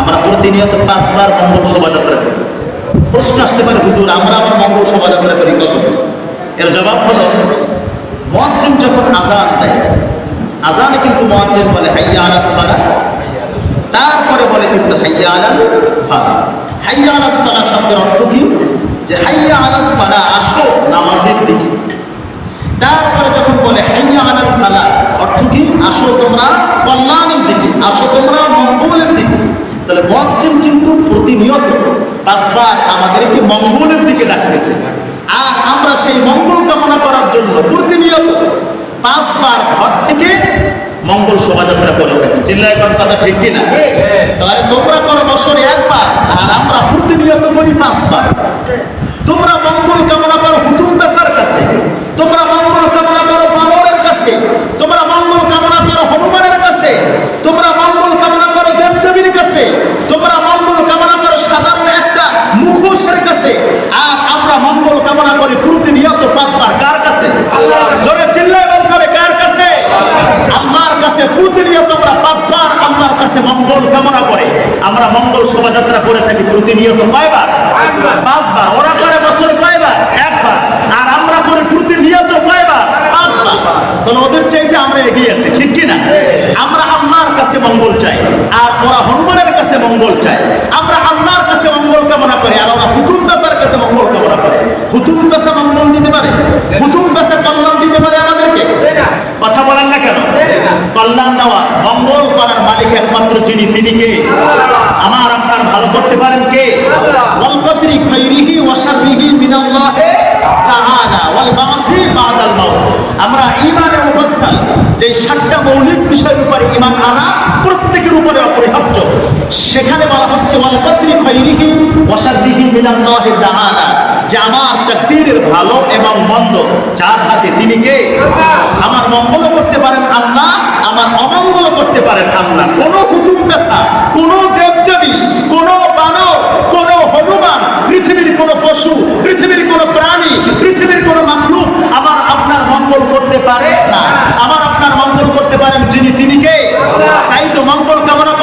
আমরা প্রতিনিয়ত পাঁচবার মঙ্গল শোভাযাত্রা করি। প্রশ্ন আসতে পারে, হুজুর, আমরা আবার মঙ্গল শোভাযাত্রা করি কত? এর জবাব হলো, মহাজ্জিন যখন আজান দেয় আজানে কিন্তু মহাজ্জিন বলে, হাইয়া আলা সালা তারপরে বলে কিন্তু, হাইয়া আলাল ফালা হাইয়া আলা সালা শব্দের অর্থ কি? যে, হাইয়া আলা সালা আসো নামাজের দিকে। তারপরে যখন বলে, হাইয়া আলাল ফালা অর্থ কি? আসো তোমরা কল্যাণের দিকে। আসো তোমরা তাহলে মজ্জিন কিন্তু প্রতিনিয়ত পাঁচবার আমাদেরকে মঙ্গলের দিকে ডাকতেছে। আর আমরা সেই মঙ্গল কামনা করার জন্য প্রতিনিয়ত পাঁচবার ঘর থেকে মঙ্গল শোভাযাত্রা করে থাকি। চিল্লায় করার কথা ঠিক কিনা? তাহলে তোমরা করো বছরে একবার, আর আমরা প্রতিনিয়ত করি পাঁচবার। তোমরা মঙ্গল কামনা করো হুতুম বেসার কাছে তোমরা মঙ্গল কামনা করো বানরের কাছে তোমরা মঙ্গল কামনা করো হনুমানের কাছে তোমরা মঙ্গল কামনা করো দেবদেবীর কাছে তোমরা মঙ্গল কামনা করো সাধারণ একটা মুখোশের কাছে আর আমরা মঙ্গল কামনা করি, প্রতিনিয়ত পাঁচবার কার কাছে? জোরে চিল্লায় বলতে হবে, কার কাছে? আল্লাহর কাছে প্রতিনিয়ত আমরা পাঁচবার আল্লাহর কাছে মঙ্গল কামনা করে। আমরা মঙ্গল শোভাযাত্রা করে থাকি প্রতিনিয়ত কয়বার? পাঁচবার। ওরা করে বছরে কয়বার? একবার। আর আমরা করি প্রতিনিয়ত কয়বার? পাঁচবার। তাহলে ওদের চাইতে আমরা এগিয়ে আছি, ঠিক কি না? আমরা আল্লাহর কাছে মঙ্গল চাই, আর ওরা হনুমানের কাছে মঙ্গল চায়। আমরা আল্লাহর কাছে মঙ্গল কামনা করি, আর ওরা হুতুম পেশার কাছে মঙ্গল কামনা করে হুতুম পেশা মঙ্গল দিতে পারে হুতুম পেশা কল্যাণ দিতে পারে আমাদেরকে কথা বলেন না কেন কল্যাণ দেওয়া মঙ্গল করার মালিক একমাত্র যিনি, তিনি কে? আমার আপনার ভালো করতে পারেন কে? তাআলা ওয়াল বাদাল মাউত। আমরা ঈমানে মুফাসসাল যে সাতটা মৌলিক বিষয়ের উপরে ঈমান আনা প্রত্যেকের উপরে অপরিহার্য। সেখানে বলা হচ্ছে ওয়াল কদরি খাইরিহি ওয়া শাররিহি মিনাল্লাহি তাআলা, যে আমার তাকদীরের ভালো এবং মন্দ, যার হাতে তিনি কে? আমার মঙ্গল করতে পারেন পারে ঠান্ডা কোনো হুকুম পেশা কোনো দেবদেবী কোন বানর কোন হনুমান পৃথিবীর কোনো পশু পৃথিবীর কোনো প্রাণী পৃথিবীর কোনো মাকলুক আমার আপনার মঙ্গল করতে পারে না। আমার আপনার মঙ্গল করতে পারেন যিনি তিনি কে? তাই তো মঙ্গল কামনা